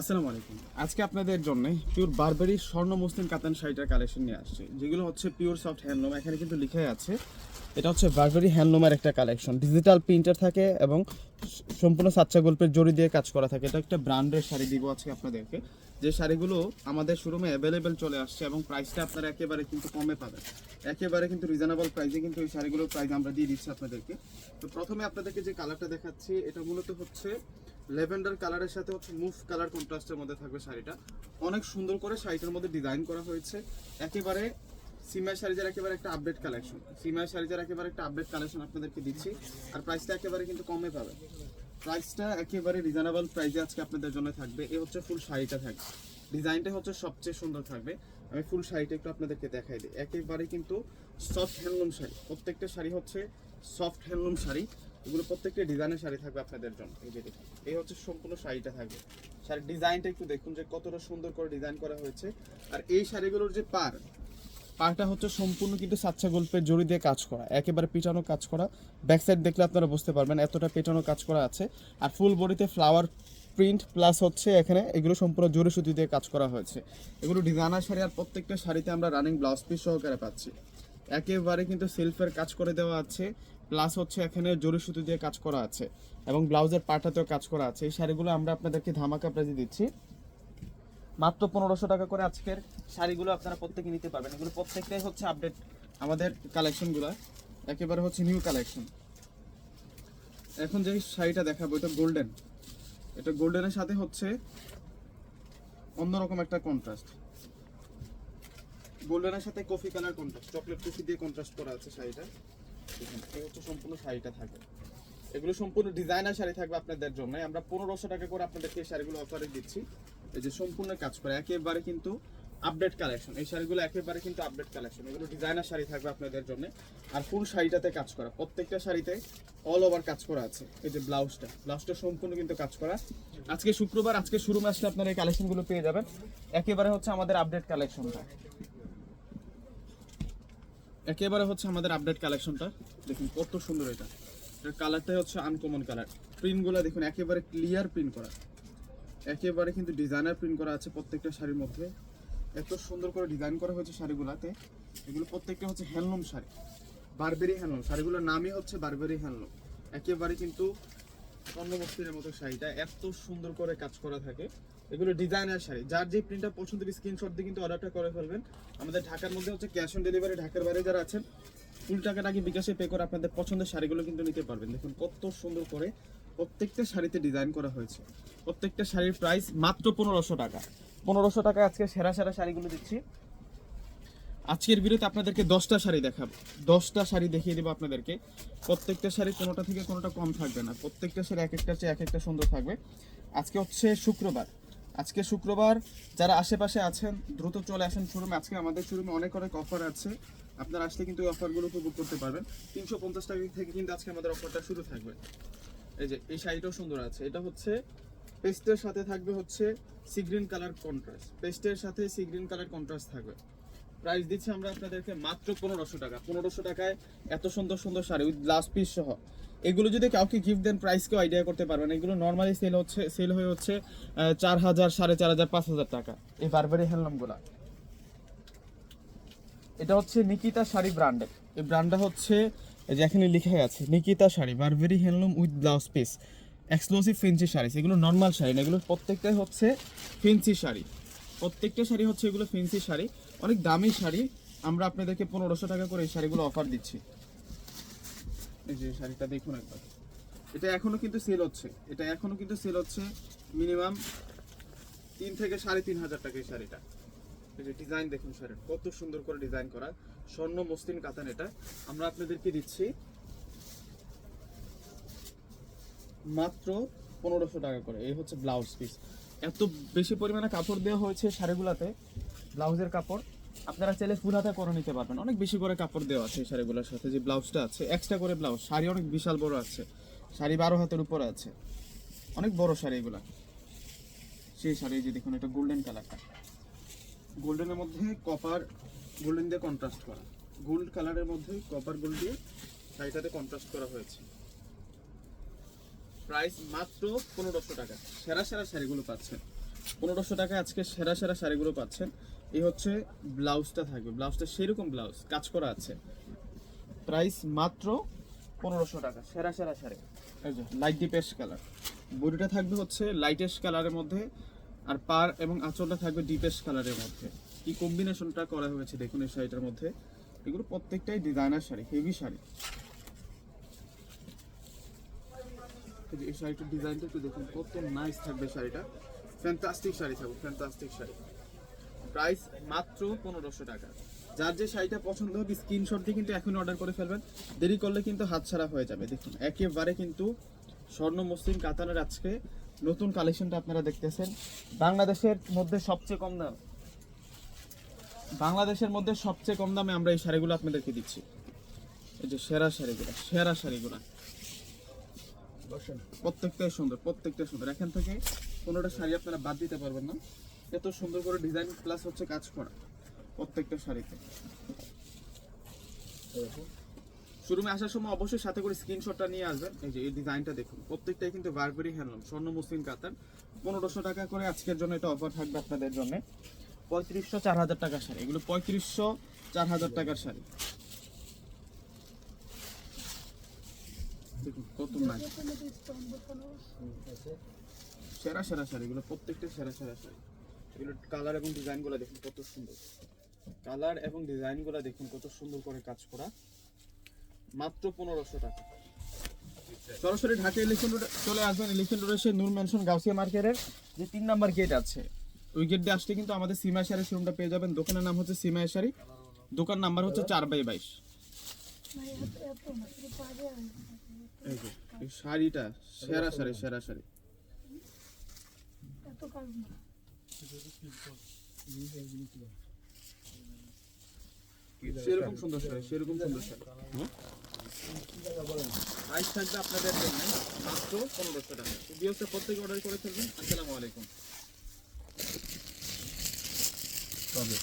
আসসালামু আলাইকুম। আজকে আপনাদের জন্য পিওর বারবারি স্বর্ণ মুসলিম কাতান শাড়িটার কালেকশন নিয়ে আসছে, যেগুলো হচ্ছে পিওর সফট হ্যান্ডলুম এখানে কিন্তু লিখাই আছে, এটা হচ্ছে বারবারি হ্যান্ডলুমের একটা কালেকশন। ডিজিটাল প্রিন্টার থাকে এবং সম্পূর্ণ সাচ্চা গল্পের জড়ি দিয়ে কাজ করা থাকে। এটা একটা ব্র্যান্ডের শাড়ি দিব আছে আপনাদেরকে। যে শাড়িগুলো আমাদের শোরুমে অ্যাভেলেবেল চলে আসছে এবং প্রাইসটা আপনারা একেবারে কিন্তু কমে পাবেন। একেবারে কিন্তু রিজনেবল প্রাইসে কিন্তু এই শাড়িগুলোর প্রাইস আমরা দিয়ে দিচ্ছি আপনাদেরকে। তো প্রথমে আপনাদেরকে যে কালারটা দেখাচ্ছি, এটা মূলত হচ্ছে লেভেন্ডার কালারের সাথে হচ্ছে মুভ কালার কন্ট্রাস্টের মধ্যে থাকবে শাড়িটা। অনেক সুন্দর করে শাড়িটার মধ্যে ডিজাইন করা হয়েছে। একেবারে সিমাই শাড়িজার একেবারে একটা আপডেট কালেকশন সিমাই শাড়িজার একেবারে একটা আপডেট কালেকশন আপনাদেরকে দিচ্ছি। আর প্রাইসটা একেবারে কিন্তু কমে পাবে। প্রাইসটা একেবারে রিজনেবল প্রাইসে আজকে আপনাদের জন্য থাকবে। এ হচ্ছে ফুল শাড়িটা থাকবে। ডিজাইনটা হচ্ছে সবচেয়ে সুন্দর থাকবে। আমি ফুল শাড়িটা একটু আপনাদেরকে দেখাই দিই। একেবারে কিন্তু সফট হ্যান্ডলুম শাড়ি। প্রত্যেকটা শাড়ি হচ্ছে সফট হ্যান্ডলুম শাড়ি। এগুলো প্রত্যেকটা ডিজাইনের শাড়ি থাকবে আপনাদের জন্য। এই যে দেখুন। এই হচ্ছে সম্পূর্ণ শাড়িটা থাকবে। শাড়ির ডিজাইনটা একটু দেখুন যে কতটা সুন্দর করে ডিজাইন করা হয়েছে। আর এই শাড়িগুলোর যে পার পাটা হচ্ছে সম্পূর্ণ কিন্তু সাচ্চা গল্পের জড়ি দিয়ে কাজ করা, একেবারে পিটানো কাজ করা। ব্যাক সাইড দেখলে আপনারা বুঝতে পারবেন এতটা পেটানো কাজ করা আছে। আর ফুল বডিতে ফ্লাওয়ার প্রিন্ট প্লাস হচ্ছে এখানে এগুলো সম্পূর্ণ জোরে সুতি দিয়ে কাজ করা হয়েছে। এগুলো ডিজাইনার শাড়ি আর প্রত্যেকটা শাড়িতে আমরা রানিং ব্লাউজ পিস সহকারে পাচ্ছি। একেবারে কিন্তু সেলফের কাজ করে দেওয়া আছে। প্লাস হচ্ছে এখানে জরি সুতি দিয়ে কাজ করা আছে এবং ব্লাউজের পাটাতেও কাজ করা আছে। এই শাড়িগুলো আমরা আপনাদেরকে ধামাকা প্রাইজে দিচ্ছি। মাত্র পনেরোশো টাকা করে আজকের শাড়িগুলো আপনারা প্রত্যেকে নিতে পারবেন। এগুলো প্রত্যেকটাই হচ্ছে আপডেট আমাদের কালেকশনগুলো একেবারে হচ্ছে নিউ কালেকশন এখন যে শাড়িটা দেখাবো, এটা গোল্ডেন এটা গোল্ডেনের সাথে হচ্ছে অন্যরকম একটা কন্ট্রাস্ট গোল্ডেনের সাথে coffee colour contrast chocolate coffee দিয়ে কন্ট্রাস্ট করা আছে শাড়িটা। সম্পূর্ণ শাড়িটা থাকবে এগুলো সম্পূর্ণ ডিজাইনার শাড়ি থাকবে আপনাদের জন্য আমরা পনেরোশো টাকা করে আপনাদেরকে এই শাড়িগুলো অফারে দিচ্ছি। এই যে সম্পূর্ণ কাজ করে, একেবারে কিন্তু আপডেট কালেকশন এই শাড়িগুলো একেবারে কিন্তু আপডেট কালেকশন এগুলো ডিজাইনার শাড়ি থাকবে আপনাদের জন্য। আর ফুল শাড়িটাতে কাজ করা? প্রত্যেকটা শাড়িতে অল ওভার কাজ করা আছে। এই যে ব্লাউজটা। ব্লাউজটা সম্পূর্ণ কিন্তু কাজ করা। আজকে শুক্রবার, আজকে শুরু আসলে আপনারা এই কালেকশনগুলো পেয়ে যাবেন। একেবারে হচ্ছে আমাদের আপডেট কালেকশনটা একেবারে হচ্ছে আমাদের আপডেট কালেকশনটা দেখুন কত সুন্দর এটা। কালারটাই হচ্ছে আনকমন কালার প্রিন্টগুলো দেখুন, একেবারে ক্লিয়ার প্রিন্ট করা। একেবারে কিন্তু ডিজাইনার প্রিন্ট করা আছে প্রত্যেকটা শাড়ির মধ্যে। এত সুন্দর করে ডিজাইন করা হয়েছে শাড়িগুলোতে। এগুলো প্রত্যেকটা হচ্ছে হ্যান্ডলুম শাড়ি। বারবেরি হ্যান্ডলুম শাড়িগুলোর নামই হচ্ছে বারবেরি হ্যান্ডলুম একেবারে কিন্তু স্বর্ণমস্তির মতো শাড়িটা এত সুন্দর করে কাজ করা থাকে। এগুলো ডিজাইনার শাড়ি। যার যে প্রিন্টটা পছন্দের স্ক্রিনশট দিয়ে কিন্তু অর্ডারটা করে ফেলবেন। আমাদের ঢাকার মধ্যে হচ্ছে ক্যাশ অন ডেলিভারি ঢাকার বাইরে যারা আছেন ফুল টাকাটা আগে বিকাশে পে করে আপনাদের পছন্দের শাড়িগুলো কিন্তু নিতে পারবেন। দেখুন কত সুন্দর করে প্রত্যেকটা শাড়িতে ডিজাইন করা হয়েছে। প্রত্যেকটা শাড়ির প্রাইস মাত্র পনেরোশো টাকা। পনেরোশো টাকা আজকে সেরা সেরা শাড়িগুলো দিচ্ছি। আজকের ভিডিওতে আপনাদেরকে দশটা শাড়ি দেখাবো। দশটা শাড়ি দেখিয়ে দেবো আপনাদেরকে। প্রত্যেকটা শাড়ি কোনোটা থেকে কোনোটা কম থাকবে না। প্রত্যেকটা শাড়ি এক একটা চেয়ে এক একটা সুন্দর থাকবে। আজকে হচ্ছে শুক্রবার। আজকে শুক্রবার যারা আশেপাশে আছেন, দ্রুত চলে আসেন শোরুমে। আজকে আমাদের শোরুমে অনেক অনেক অফার আছে। আপনারা আসলে কিন্তু এই অফারগুলো উপভোগ করতে পারবেন। তিনশো পঞ্চাশ টাকা থেকে কিন্তু আজকে আমাদের অফারটা শুরু থাকবে। এই যে, এই শাড়িটাও সুন্দর আছে। এটা হচ্ছে পেস্টের সাথে থাকবে হচ্ছে সি গ্রিন কালার কন্ট্রাস্ট পেস্টের সাথে সি গ্রিন কালার কন্ট্রাস্ট থাকবে। প্রাইস দিচ্ছি আমরা আপনাদেরকে মাত্র পনেরোশো টাকা। পনেরোশো টাকায় এত সুন্দর সুন্দর শাড়ি উইথ ব্লাউজ পিস সহ। এগুলো যদি কাউকে গিফট দেন প্রাইসকেও আইডিয়া করতে পারবেন এগুলো নর্মালি সেল হচ্ছে সেল হয়ে হচ্ছে চার হাজার, সাড়ে চার হাজার, পাঁচ হাজার টাকা। এই বারবারি হ্যান্ডলুমগুলা এটা হচ্ছে নিকিতা শাড়ি ব্র্যান্ডের এই ব্র্যান্ডটা হচ্ছে, এই যে এখানে লিখে আছে, Nikita sari Burberry handloom with blouse piece exclusive fancy sari, এগুলো নর্মাল শাড়ি না, এগুলো প্রত্যেকটাই হচ্ছে ফেন্সি শাড়ি। প্রত্যেকটা শাড়ি হচ্ছে এগুলো ফেন্সি শাড়ি। অনেক দামি শাড়ি। আমরা আপনাদেরকে পনেরোশো টাকা করে এই শাড়িগুলো অফার দিচ্ছি। এই যে শাড়িটা দেখুন একবার। এটা এখনও কিন্তু সেল হচ্ছে। এটা এখনও কিন্তু সেল হচ্ছে মিনিমাম তিন থেকে সাড়ে তিন হাজার টাকা এই শাড়িটা। এই যে ডিজাইন দেখুন শাড়ির কত সুন্দর করে ডিজাইন করা। স্বর্ণ মসলিন কাতান এটা। আমরা আপনাদেরকে দিচ্ছি মাত্র পনেরোশো টাকা করে। এই হচ্ছে ব্লাউজ পিস এত বেশি পরিমাণে কাপড় দেওয়া হয়েছে শাড়িগুলোতে। ব্লাউজের কাপড়, আপনারা চাইলে ফুল হাতে করে নিতে পারবেন। অনেক বেশি করে কাপড় দেওয়া আছে এই শাড়িগুলোর সাথে, যে ব্লাউজটা আছে এক্সট্রা করে ব্লাউজ। শাড়ি অনেক বিশাল বড় আছে। শাড়ি বারো হাতের উপরে আছে। অনেক বড় শাড়ি এগুলা। সেই শাড়ি যে দেখুন, এটা গোল্ডেন কালারটা গোল্ডেনের মধ্যে কপার গোল্ডেন দিয়ে কন্ট্রাস্ট করা। গোল্ড কালারের মধ্যে কপার গোল্ড দিয়ে শাড়িটাতে কন্ট্রাস্ট করা হয়েছে। প্রাইস মাত্র পনেরোশো টাকা। সেরা সেরা শাড়িগুলো পাচ্ছেন। পনেরোশো টাকায় আজকে সেরা সেরা শাড়িগুলো পাচ্ছেন। এই হচ্ছে ব্লাউজটা থাকবে। ব্লাউজটা সেরকম ব্লাউজ, কাজ করা আছে। প্রাইস মাত্র পনেরোশো টাকা, সেরা সেরা শাড়ি। লাইট ডিপেস্ট কালার বডিটা থাকবে হচ্ছে লাইটেস্ট কালারের মধ্যে, আর পার এবং আঁচলটা থাকবে ডিপেস্ট কালারের মধ্যে। কি কম্বিনেশনটা করা হয়েছে দেখুন এই শাড়িটার মধ্যে। এগুলো প্রত্যেকটাই ডিজাইনার শাড়ি হেভি শাড়ি। এই শাড়িটার ডিজাইনটা একটু দেখুন, কত নাইস থাকবে শাড়িটা। ফ্যান্টাস্টিক শাড়ি থাকবে ফ্যান্টাস্টিক শাড়ি। প্রাইস মাত্র পনেরোশো টাকা। যার যে শাড়িটা পছন্দ হবে স্ক্রিনশট দিয়ে কিন্তু এখন অর্ডার করে ফেলবেন। দেরি করলে কিন্তু হাতছাড়া হয়ে যাবে দেখুন। একেবারে কিন্তু স্বর্ণ মসলিন কাতানের আজকে নতুন কালেকশনটা আপনারা দেখতেছেন। বাংলাদেশের মধ্যে সবচেয়ে কম দাম বাংলাদেশের মধ্যে সবচেয়ে কম দামে আমরা এই শাড়িগুলো আপনাদেরকে দিচ্ছি। এই যে সেরা শাড়িগুলো সেরা শাড়িগুলো। প্রত্যেকটাই সুন্দর প্রত্যেকটাই সুন্দর। এখান থেকে কোনোটা শাড়ি আপনারা বাদ দিতে পারবেন না। এত সুন্দর করে ডিজাইন প্লাস হচ্ছে কাজ করা প্রত্যেকটা শাড়িতে। শোরুমে আসার সময় অবশ্যই সাথে করে স্ক্রিনশটটা নিয়ে আসবেন। এই যে এই ডিজাইনটা দেখুন প্রত্যেকটাই কিন্তু বারবেরি হ্যান্ডলুম স্বর্ণ মুসলিম কাতান পনেরোশো টাকা করে আজকের জন্য এটা অফার থাকবে আপনাদের জন্য। পঁয়ত্রিশশো চার হাজার টাকার শাড়ি। এগুলো পঁয়ত্রিশশো চার হাজার টাকার শাড়ি। দেখুন কত নাই সেরা সেরা শাড়িগুলো প্রত্যেকটা সেরা সেরা শাড়ি। এগুলো কালার এবং ডিজাইনগুলো দেখুন কত সুন্দর। কালার এবং ডিজাইনগুলো দেখুন কত সুন্দর করে কাজ করা। মাত্র পনেরোশো টাকা। সরাসরি ঢাকা ইলেকশন রোডে চলে আসবেন। ইলেকশন রোডে সে নূর ম্যানশন গাউসিয়া মার্কেটের যে তিন নাম্বার গেট আছে। ওই গেট দিয়ে আসলে কিন্তু আমাদের সীমা শাড়ি শোরুমটা পেয়ে যাবেন। দোকানের নাম হচ্ছে সীমা শাড়ি। দোকান নাম্বার হচ্ছে চার বাই বাইশ। শাড়িটা সেরা শাড়ি সেরা শাড়ি। সেরকম সুন্দর সেরকম সুন্দর থাকবে আপনাদের জন্য মাত্র টাকা। প্রত্যেকে অর্ডার করে ফেলবেন। আসসালামু আলাইকুম।